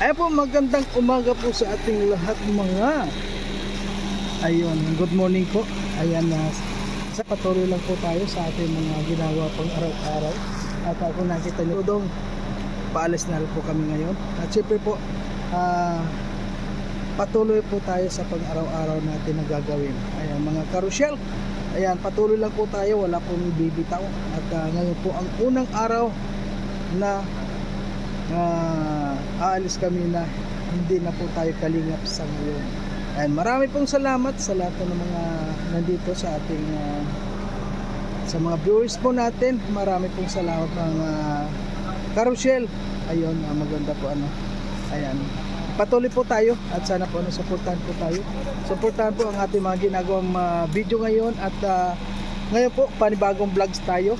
Ayan po, magandang umaga po sa ating lahat mga. Ayun, good morning po. Ayan na sa patuloy lang po tayo sa ating mga ginagawa pang araw-araw. At ako nakita niyo dong paalis na po kami ngayon. At syempre po ah, patuloy po tayo sa pang araw-araw natin na gagawin. Ayan mga karusyel Ayan, patuloy lang po tayo, wala pong bibitaw. At ah, ngayon po ang unang araw na ah, aalis kami na hindi na po tayo kalingap sa ngayon. And marami pong salamat sa lahat ng mga nandito sa ating ah, sa mga viewers po natin. Marami pong salamat mga Carousel. Ayun, ah, maganda po ano. Ayan. Patuloy po tayo at sana po ano, suportahan po tayo. Suportahan po ang ating mga ginagawang ah, video ngayon at ah, ngayon po panibagong vlogs tayo.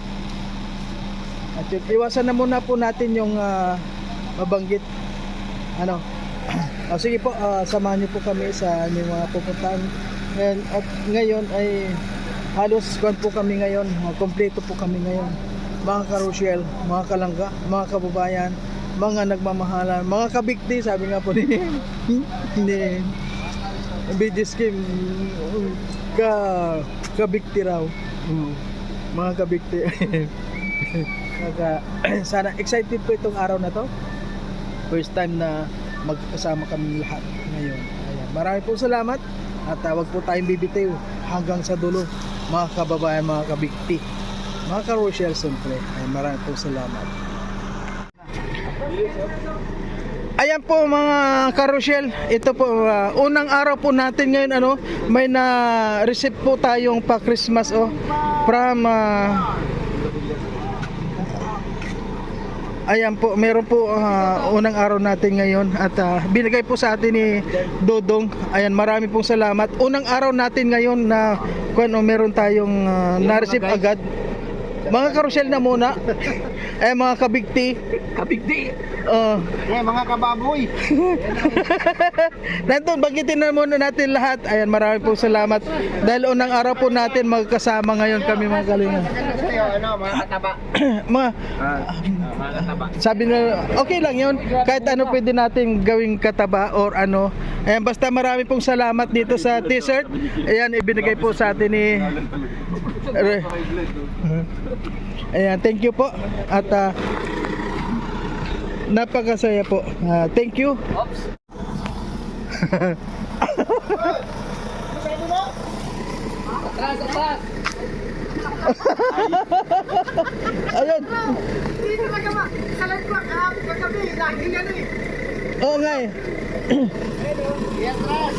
At yun, iwasan na muna po natin yung ah, mabanggit. Ano? o sige po, ah, samahan niyo po kami sa aming mga pupuntahan. Ngayon, at ngayon ay halos kwan po kami ngayon, mga kompleto po kami ngayon. Mga karusyel, mga kalangga, mga kababayan, mga nagmamahalan, mga kabikti, sabi nga po ni ni BG Scheme, ka kabikti raw. Mm, Mga kabikti. Kaya, sana excited po itong araw na to. First time na magkasama kami lahat ngayon. Ayan. Marami po salamat at uh, wag po tayong bibitiw hanggang sa dulo mga kababayan, mga kabikti. Mga ka-Rochelle siyempre. Ayan, marami po salamat. Ayan po mga karosyel, ito po uh, unang araw po natin ngayon ano, may na receive po tayong pa Christmas oh from uh, Ayan po, meron po ah, unang araw natin ngayon at ah, binigay po sa atin ni Dodong. Ayan, marami pong salamat. Unang araw natin ngayon na kung ano, meron tayong ah, na-receive agad. Mga karosyel na muna. eh mga kabigti. Kabigdi! Uh, Eh, mga kababoy! Nandun, bagitin na muna natin lahat. Ayan, marami pong salamat. Dahil unang araw po natin magkasama ngayon kami mga kalinga. Ano, mga kataba. mga, mga kataba. sabi na, okay lang yun. Kahit ano pwede natin gawing kataba or ano. Ayan, basta marami pong salamat dito sa t-shirt. Ayan, ibinigay po sa atin ni... Re- Ayan, thank you po. At ah, napakasaya po. Ah, thank you. Oops! Atras, atras! Ayun. Hindi talaga ma. Sa live ko, ah, kagabi, lagi yan eh. Oo nga eh. Atras.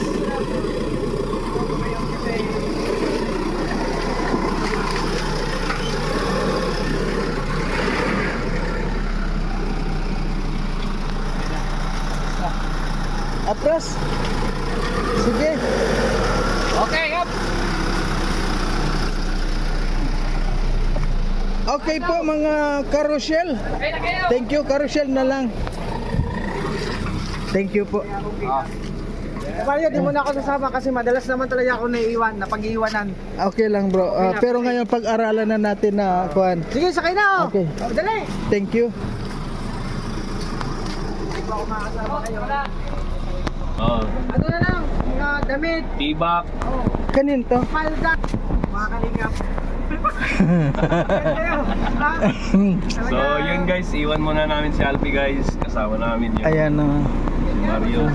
Sige. Okay, up! Okay po mga carousel. Kayo! Thank you carousel na lang. Thank you po. Ah, Mario, di mo na ako sasama kasi madalas naman talaga ako naiiwan, napag-iiwanan. Okay lang bro. Ah, pero ngayon pag-aralan na natin na kuan. Sige, sakay na oh. Okay. Oh, dali. Thank you. Oh, Ano na lang, mga damit, tibak. oh, Kanin to. palda. Mga kalingap. So yun guys, iwan muna namin si Alpi guys. Kasama namin yung Ayan na. Mario.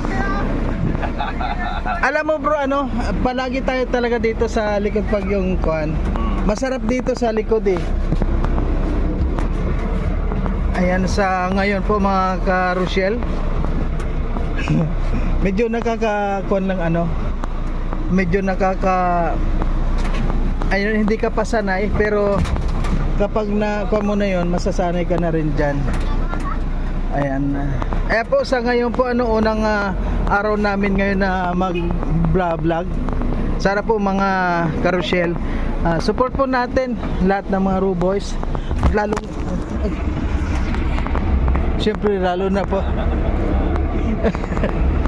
Alam mo bro ano, palagi tayo talaga dito sa likod pag yung kuan. Mm. Masarap dito sa likod eh. Ayan sa ngayon po mga ka-Rochelle. medyo nakakakuan lang ano. Medyo nakaka ayun hindi ka pa sanay pero kapag na kuan mo na yon masasanay ka na rin diyan. Ayan. Eh po sa ngayon po ano unang ah, araw namin ngayon na mag vlog. Sana po mga carousel ah, support po natin lahat ng mga Ru Boys. Lalo Siyempre lalo na po.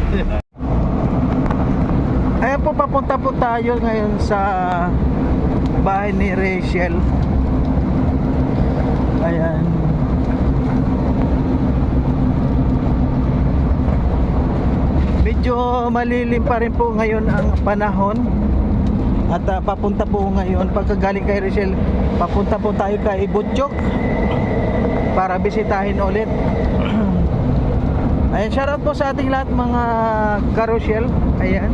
Ayan po papunta po tayo ngayon sa bahay ni Rachel. Ayan. medyo malilim pa rin po ngayon ang panahon. At ah, papunta po ngayon, pagkagaling kay Richelle, papunta po tayo kay Butchok para bisitahin ulit. Ayan, shoutout po sa ating lahat mga karosyel. Ayan,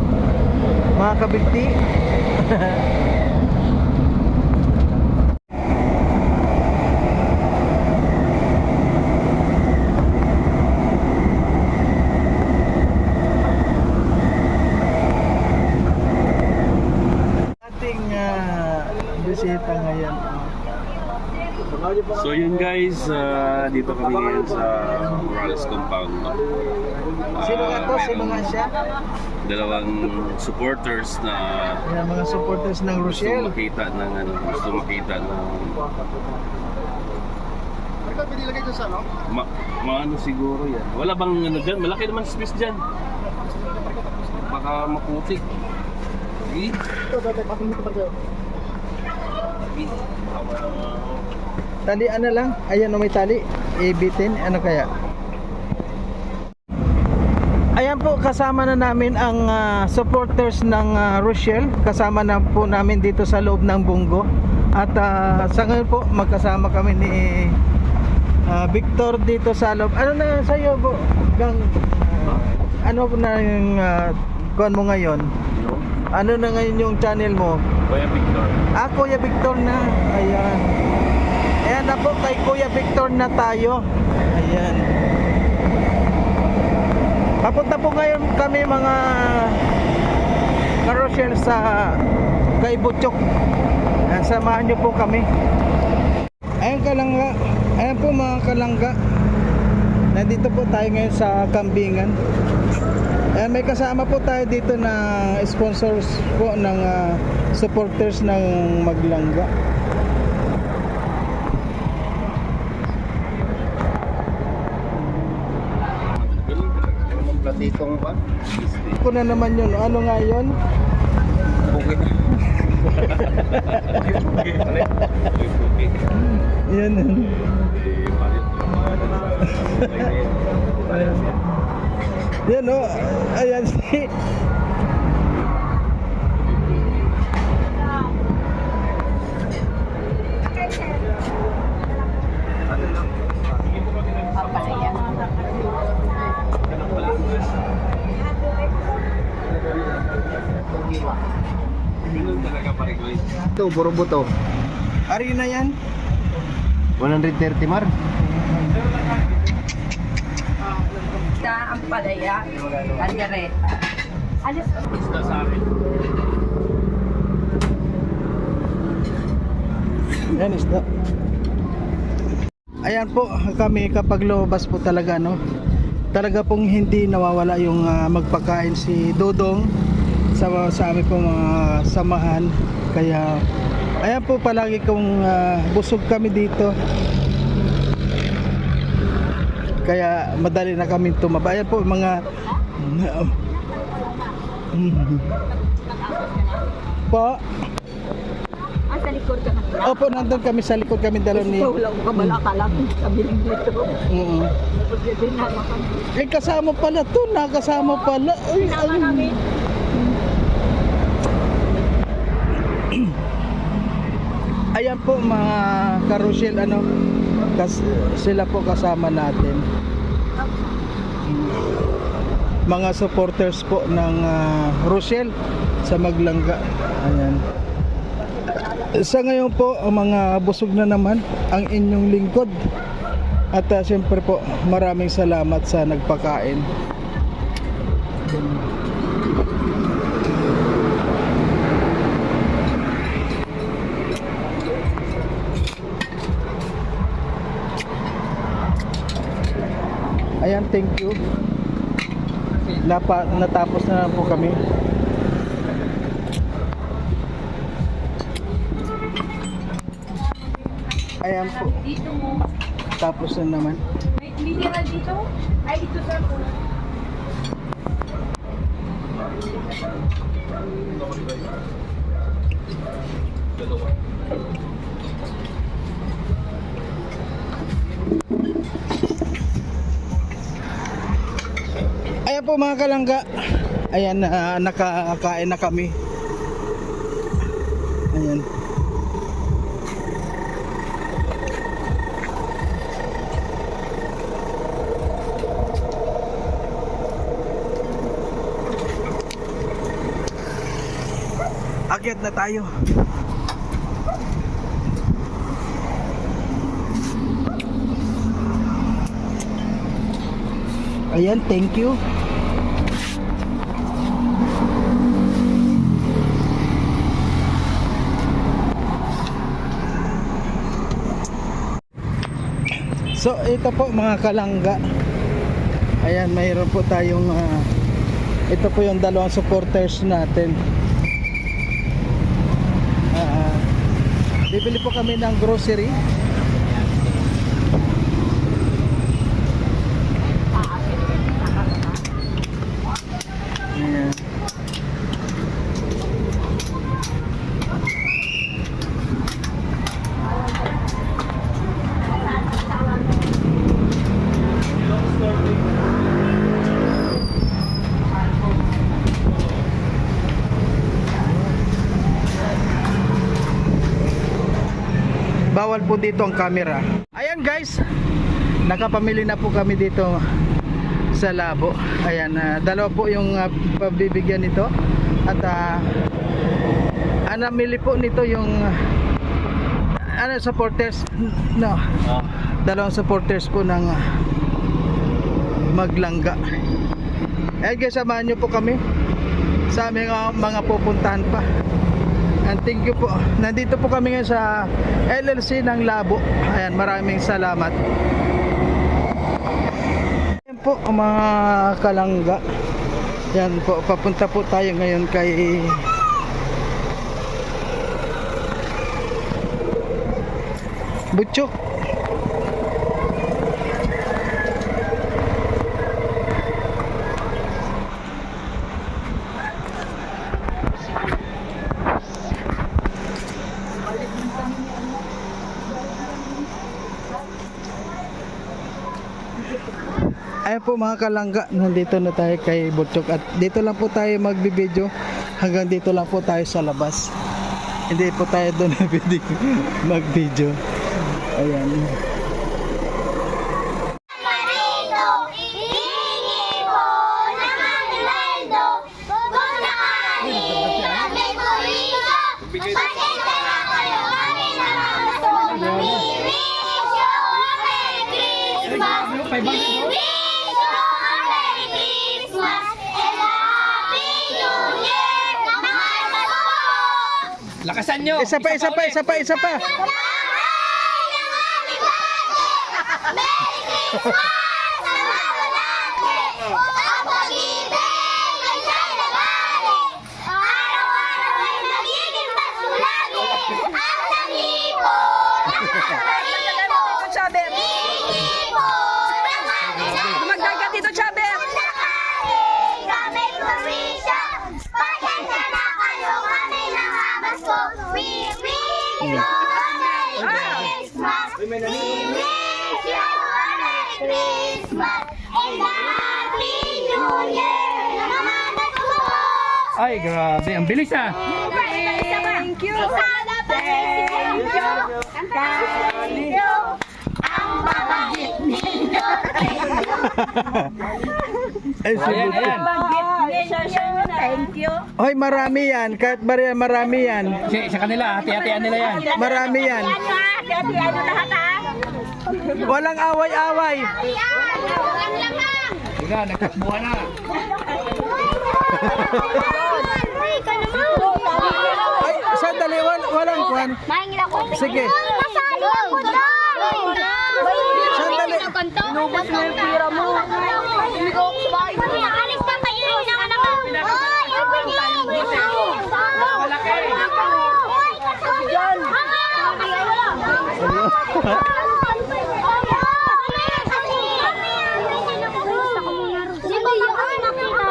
mga kabigti. ating ah, bisita ngayon. So yun guys, ah, dito kami ngayon sa Morales Compound. no? Ah, Sino nga to? Sino nga siya? Dalawang supporters na Ayan, mga supporters ng gusto Rochelle. makita ng ano, gusto makita ng Ikaw pinilagay dyan sa ano? ma, maano siguro yan. Wala bang ano dyan? Malaki naman space dyan. Baka maputik. Ito, dati ako dito pa dyan. Tali ano lang? Ayan o may tali. A-bitin. Ano kaya? Ayan po, kasama na namin ang ah, supporters ng ah, Rochelle. Kasama na po namin dito sa loob ng Bungo. At ah, sa ngayon po, magkasama kami ni ah, Victor dito sa loob. Ano na sa iyo po? Gang, ah, ano na yung uh, kuhan mo ngayon? Ano na ngayon yung channel mo? Kuya Victor. Ah, Kuya Victor na. Ayan. Na po, kay Kuya Victor na tayo. Ayan. Papunta po ngayon kami mga Carousel sa kay Butchok. Ayan, samahan niyo po kami. Ayan kalangga. Ayan po mga kalangga. Nandito po tayo ngayon sa Kambingan. Ayan, may kasama po tayo dito na sponsors po ng ah, supporters ng Maglangga. Ko na naman yun. Ano nga yun? Okay. Yan. Yan o. Ayan si... Ito, burubuto. Ari na yan? 130 mar. Ita ang palaya, kaldereta. Alis Isda sa akin. Yan isda. Ayan po kami kapag lumabas po talaga no. Talaga pong hindi nawawala yung ah, magpakain si Dodong sa sa amin pong mga samahan. Kaya ayan po palagi kong ah, busog kami dito. Kaya madali na kami tumaba. Ayan po mga po. Ah, sa likod ka na. Opo, nandun kami sa likod kami dalawa ni Ikaw lang, kabala ka lang sa biling dito. Oo. Ay, kasama pala to. Nakasama pala. Ay, ay. namin. Ayan po mga carousel ano. Kas, sila po kasama natin. Mga supporters po ng uh, Rochelle sa Maglangga. Ayan. Sa ngayon po, mga busog na naman ang inyong lingkod. At uh, siyempre po, maraming salamat sa nagpakain. Ayan, thank you. Napa, natapos na po kami. Ayan po. Dito mo. Tapos na naman. May tira dito? Ay, dito sir po. Ayan po mga kalangga. Ayan, ah, nakakain na kami. Ayan. Akyat na tayo. Ayan, thank you. So ito po mga kalangga. Ayan, mayroon po tayong ah, ito po yung dalawang supporters natin. Ah, bibili po kami ng grocery. Ayan. Bawal po dito ang camera. Ayan guys, nakapamili na po kami dito sa labo. Ayan, ah, dalawa po yung ah, pabibigyan nito. At ah, ang namili po nito yung ah, ano supporters no dalawang supporters po ng ah, maglangga eh guys samahan nyo po kami sa aming ah, mga pupuntahan pa and thank you po nandito po kami ngayon sa LLC ng Labo ayan maraming salamat Ayan po mga kalangga. Yan po, papunta po tayo ngayon kay Butchok. Po mga kalangga, nandito na tayo kay Butchok at dito lang po tayo magbibideo hanggang dito lang po tayo sa labas. Hindi po tayo doon mag-video. Ayan. Marino, hihingi mo ng Ronaldo, Bonacani, Ame Corino, pasensya na kayo, kami na mamaso. We wish you a Merry Christmas. We wish you a Merry Christmas and a Happy New Year. Mga Pasko! Lakasan nyo. Isa pa, isa pa, isa pa, isa pa. Dumagdag ka dito, Chabet! Pasensya na kayo kami nangabasko. We wish you a Merry Christmas. We wish you a Merry Christmas. And a Happy New Year. Mga basko. Ay, grabe. Ang bilis ah. Thank you. Thank you. Thank you. Ang babagit ninyo. Ay, Ayan, ayan. Thank you. Hoy, marami yan. Kahit bariya, marami yan. Si, sa kanila, hati-hatian nila yan. Marami yan. Ha? Hati-hati ano lahat ha? Walang away-away. Ang lamang. Diga, nagtakbuhan na. Ay, ka naman. Ay, sandali, wal- walang kwan. Mahingin ako. Sige. Masali ako dyan. Sandali. Inubos mo yung pira mo. Hindi ko ako bahay. Alis pa kayo ng anak ko. Ay, open niyo. Malaki. Diyan. Hindi yung nakita.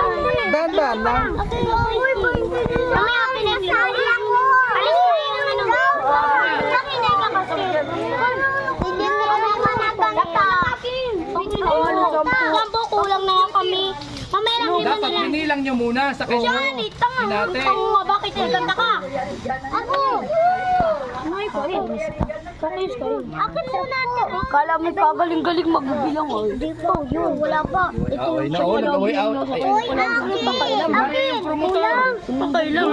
Dandan lang. Mamaya pinagsabi ako. Alis kayo ng ano. Nakinig ka kasi. Hindi mo natanggap. Sampo kulang na kami. Mamaya lang Dapat binilang nyo muna sa tanga. Hinati. Tanga nga, bakit naganda ka? Ako. Ay, ko rin. Akin muna ito. Kala mo kagaling-galing magbibilang oh. Dito, yun. Wala pa. Ito Okay na, oh, nag-away out. Ay, Uy, akin. Akin. Kulang. Pakailang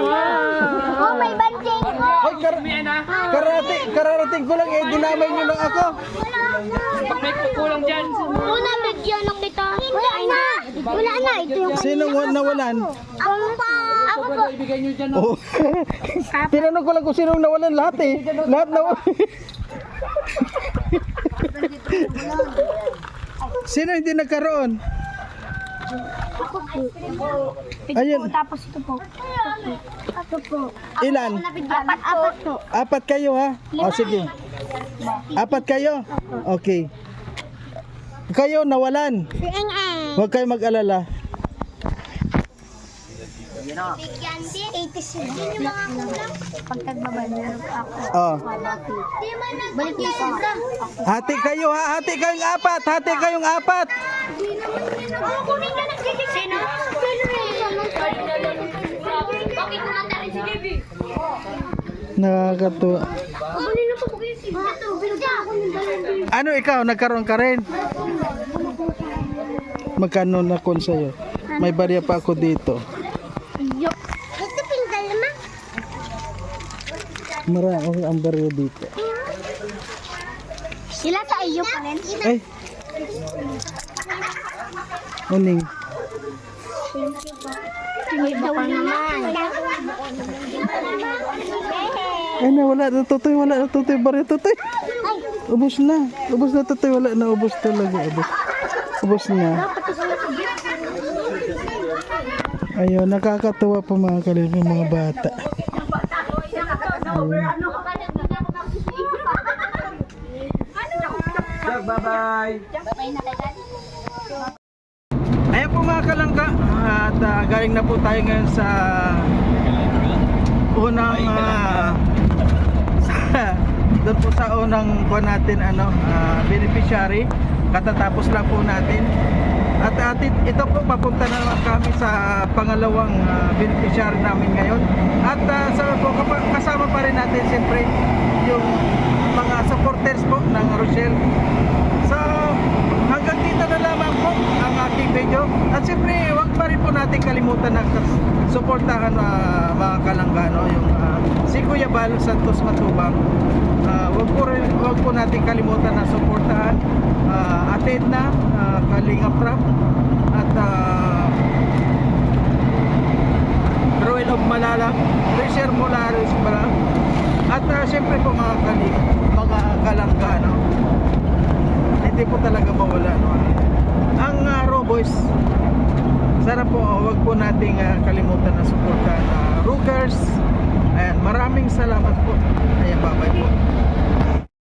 Oh, may banting ko. Hoy, kar karate, kararating ko lang eh, dinamay niyo lang ako. Pag may kukulang dyan. Una, bigyan ng kita. Wala na. Wala na. Ito yung... Sinong wa- nawalan? Ako pa. Ako po. Ibigay nyo dyan. Oh. Tinanong ko lang kung sinong nawalan lahat eh. Lahat nawalan. Sino hindi nagkaroon? Ayun, Tapos ito po. Ito po. ilan? Apat, apat po. Apat kayo ha? O sige. Apat kayo? Okay. Kayo nawalan. Huwag kayo mag-alala. Bigyan din. 86 yun yung mga kulang. Pag tagbabalik ako. Oh. Hati kayo ha, hati kayong apat, hati kayong apat. Nakakatuwa. Ano ikaw, nagkaroon ka rin? Magkano na kon sa'yo? May barya pa ako dito. Ito pinggal naman. Marami ang barya dito. Sila sa iyo pa rin. Ay. Uning. Naman. Ay na, wala na tutoy, wala na tutoy, barya tutoy. Ubus na. Ubus na tutoy, wala na, ubus talaga. Ubus, ubus na. Ayun, nakakatuwa po mga kalibang mga bata. Ayan po mga kalangka at ah, galing na po tayo ngayon sa unang ah, sa, doon po sa unang kuha natin ano ah, beneficiary katatapos lang po natin. At atin ito po papunta na naman kami sa pangalawang ah, beneficiary namin ngayon. At ah, sa po kasama pa rin natin siyempre yung mga supporters po ng Rochelle. So, dito na lamang po ang ating video. At siyempre, huwag pa rin po natin kalimutan na suportahan ah, mga kalanggano yung ah, si Kuya Bal Santos Matubang. Ah, huwag po rin, huwag po natin kalimutan na suportahan uh, Ate Edna, uh, Kalinga Prab at uh, Ruel of Malalag, Risher Molares Balang at uh, siyempre po mga kalinga, mga kalanggano hindi po talaga mawala no? ang uh, Raw Boys sana po uh, wag po nating ah, kalimutan na suportahan uh, Rugers and maraming salamat po. Ayan bye bye po